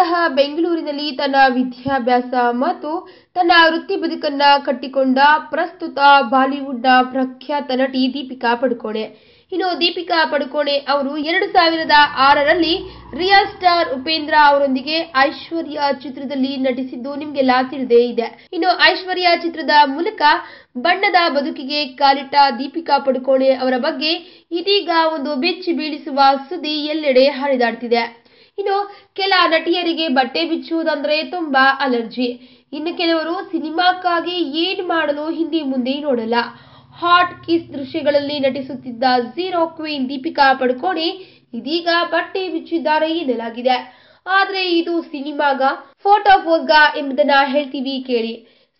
ಮೂಲತಃ ಬೆಂಗಳೂರಿನಲ್ಲಿ ತನ್ನ ವಿದ್ಯಾಭ್ಯಾಸ ಮತ್ತು ತನ್ನ ವೃತ್ತಿ ಬದುಕನ್ನ ಕಟ್ಟಿಕೊಂಡ ಪ್ರಸ್ತುತ ಬಾಲಿವುಡ್ನ ಪ್ರಖ್ಯಾತ ನಟಿ ದೀಪಿಕಾ ಪಡುಕೋಣೆ. ಇನ್ನು ದೀಪಿಕಾ ಪಡುಕೋಣೆ ಅವರು ಎರಡು ಸಾವಿರದ ಆರರಲ್ಲಿ ರಿಯಲ್ ಸ್ಟಾರ್ ಉಪೇಂದ್ರ ಅವರೊಂದಿಗೆ ಐಶ್ವರ್ಯ ಚಿತ್ರದಲ್ಲಿ ನಟಿಸಿದ್ದು ನಿಮ್ಗೆಲ್ಲ ತಿಳಿದೇ ಇದೆ. ಇನ್ನು ಐಶ್ವರ್ಯ ಚಿತ್ರದ ಮೂಲಕ ಬಣ್ಣದ ಬದುಕಿಗೆ ಕಾಲಿಟ್ಟ ದೀಪಿಕಾ ಪಡುಕೋಣೆ ಅವರ ಬಗ್ಗೆ ಇದೀಗ ಒಂದು ಬೆಚ್ಚಿ ಬೀಳಿಸುವ ಸುದ್ದಿ ಎಲ್ಲೆಡೆ ಹರಿದಾಡ್ತಿದೆ. ಇನ್ನು ಕೆಲ ನಟಿಯರಿಗೆ ಬಟ್ಟೆ ಬಿಚ್ಚುವುದಂದ್ರೆ ತುಂಬಾ ಅಲರ್ಜಿ. ಇನ್ನು ಕೆಲವರು ಸಿನಿಮಾಕ್ಕಾಗಿ ಏನ್ ಮಾಡಲು ಹಿಂದಿ ಮುಂದೆ ನೋಡಲ್ಲ. ಹಾಟ್ ಕಿಸ್ ದೃಶ್ಯಗಳಲ್ಲಿ ನಟಿಸುತ್ತಿದ್ದ ಝೀರೋ ಕ್ವೀನ್ ದೀಪಿಕಾ ಪಡುಕೋಣೆ ಇದೀಗ ಬಟ್ಟೆ ಬಿಚ್ಚಿದ್ದಾರೆ ಎನ್ನಲಾಗಿದೆ. ಆದ್ರೆ ಇದು ಸಿನಿಮಾಗ ಫೋಟೋ ಫೋಸ್ಗ ಎಂಬುದನ್ನ ಹೇಳ್ತೀವಿ ಕೇಳಿ.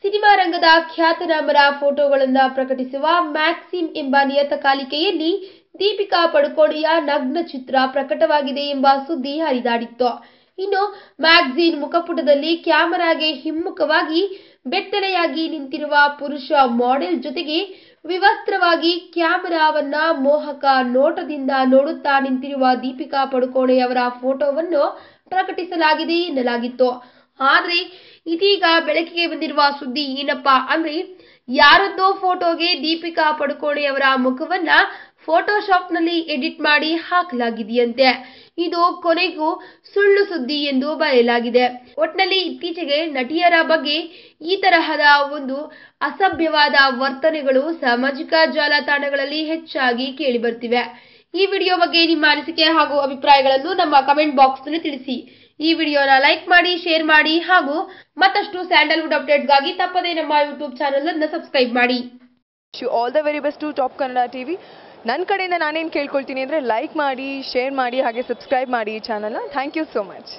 ಸಿನಿಮಾ ರಂಗದ ಖ್ಯಾತನಾಮರ ಫೋಟೋಗಳನ್ನ ಪ್ರಕಟಿಸುವ ಮ್ಯಾಕ್ಸಿಮ್ ಎಂಬ ನಿಯತಕಾಲಿಕೆಯಲ್ಲಿ ದೀಪಿಕಾ ಪಡುಕೋಣೆಯ ನಗ್ನ ಚಿತ್ರ ಪ್ರಕಟವಾಗಿದೆ ಎಂಬ ಸುದ್ದಿ ಹರಿದಾಡಿತ್ತು. ಇನ್ನು ಮ್ಯಾಗ್ಝಿನ್ ಮುಖಪುಟದಲ್ಲಿ ಕ್ಯಾಮೆರಾಗೆ ಹಿಮ್ಮುಖವಾಗಿ ಬೆತ್ತಲೆಯಾಗಿ ನಿಂತಿರುವ ಪುರುಷ ಮಾಡೆಲ್ ಜೊತೆಗೆ ವಿವಸ್ತ್ರವಾಗಿ ಕ್ಯಾಮೆರಾವನ್ನ ಮೋಹಕ ನೋಟದಿಂದ ನೋಡುತ್ತಾ ನಿಂತಿರುವ ದೀಪಿಕಾ ಪಡುಕೋಣೆಯವರ ಫೋಟೋವನ್ನು ಪ್ರಕಟಿಸಲಾಗಿದೆ ಎನ್ನಲಾಗಿತ್ತು. ಆದ್ರೆ ಇದೀಗ ಬೆಳಕಿಗೆ ಬಂದಿರುವ ಸುದ್ದಿ ಏನಪ್ಪಾ ಅಂದ್ರೆ ಯಾರದ್ದೋ ಫೋಟೋಗೆ ದೀಪಿಕಾ ಪಡುಕೋಣೆಯವರ ಮುಖವನ್ನ ಫೋಟೋಶಾಪ್ನಲ್ಲಿ ಎಡಿಟ್ ಮಾಡಿ ಹಾಕಲಾಗಿದೆಯಂತೆ. ಇದು ಕೊನೆಗೂ ಸುಳ್ಳು ಸುದ್ದಿ ಎಂದು ಬರೆಯಲಾಗಿದೆ. ಒಟ್ನಲ್ಲಿ ಇತ್ತೀಚೆಗೆ ನಟಿಯರ ಬಗ್ಗೆ ಈ ತರಹದ ಒಂದು ಅಸಭ್ಯವಾದ ವರ್ತನೆಗಳು ಸಾಮಾಜಿಕ ಜಾಲತಾಣಗಳಲ್ಲಿ ಹೆಚ್ಚಾಗಿ ಕೇಳಿಬರ್ತಿವೆ. ಈ ವಿಡಿಯೋ ಬಗ್ಗೆ ನಿಮ್ಮ ಅನಿಸಿಕೆ ಹಾಗೂ ಅಭಿಪ್ರಾಯಗಳನ್ನು ನಮ್ಮ ಕಮೆಂಟ್ ಬಾಕ್ಸ್ನಲ್ಲಿ ತಿಳಿಸಿ. ಈ ವಿಡಿಯೋನ ಲೈಕ್ ಮಾಡಿ, ಶೇರ್ ಮಾಡಿ ಹಾಗೂ ಮತ್ತಷ್ಟು ಸ್ಯಾಂಡಲ್ವುಡ್ ಅಪ್ಡೇಟ್ಗಾಗಿ ತಪ್ಪದೇ ನಮ್ಮ ಯೂಟ್ಯೂಬ್ ಚಾನಲ್ ಅನ್ನು ಸಬ್ಸ್ಕ್ರೈಬ್ ಮಾಡಿ. You all the very best to top Kannada T V ನನ್ನ ಕಡೆಯಿಂದ ನಾನೇನು ಕೇಳ್ಕೊಳ್ತೀನಿ ಅಂದರೆ ಲೈಕ್ ಮಾಡಿ ಶೇರ್ ಮಾಡಿ ಹಾಗೆ ಸಬ್ಸ್ಕ್ರೈಬ್ ಮಾಡಿ ಈ ಚಾನಲ್ನ ಥ್ಯಾಂಕ್ ಯು ಸೋ ಮಚ್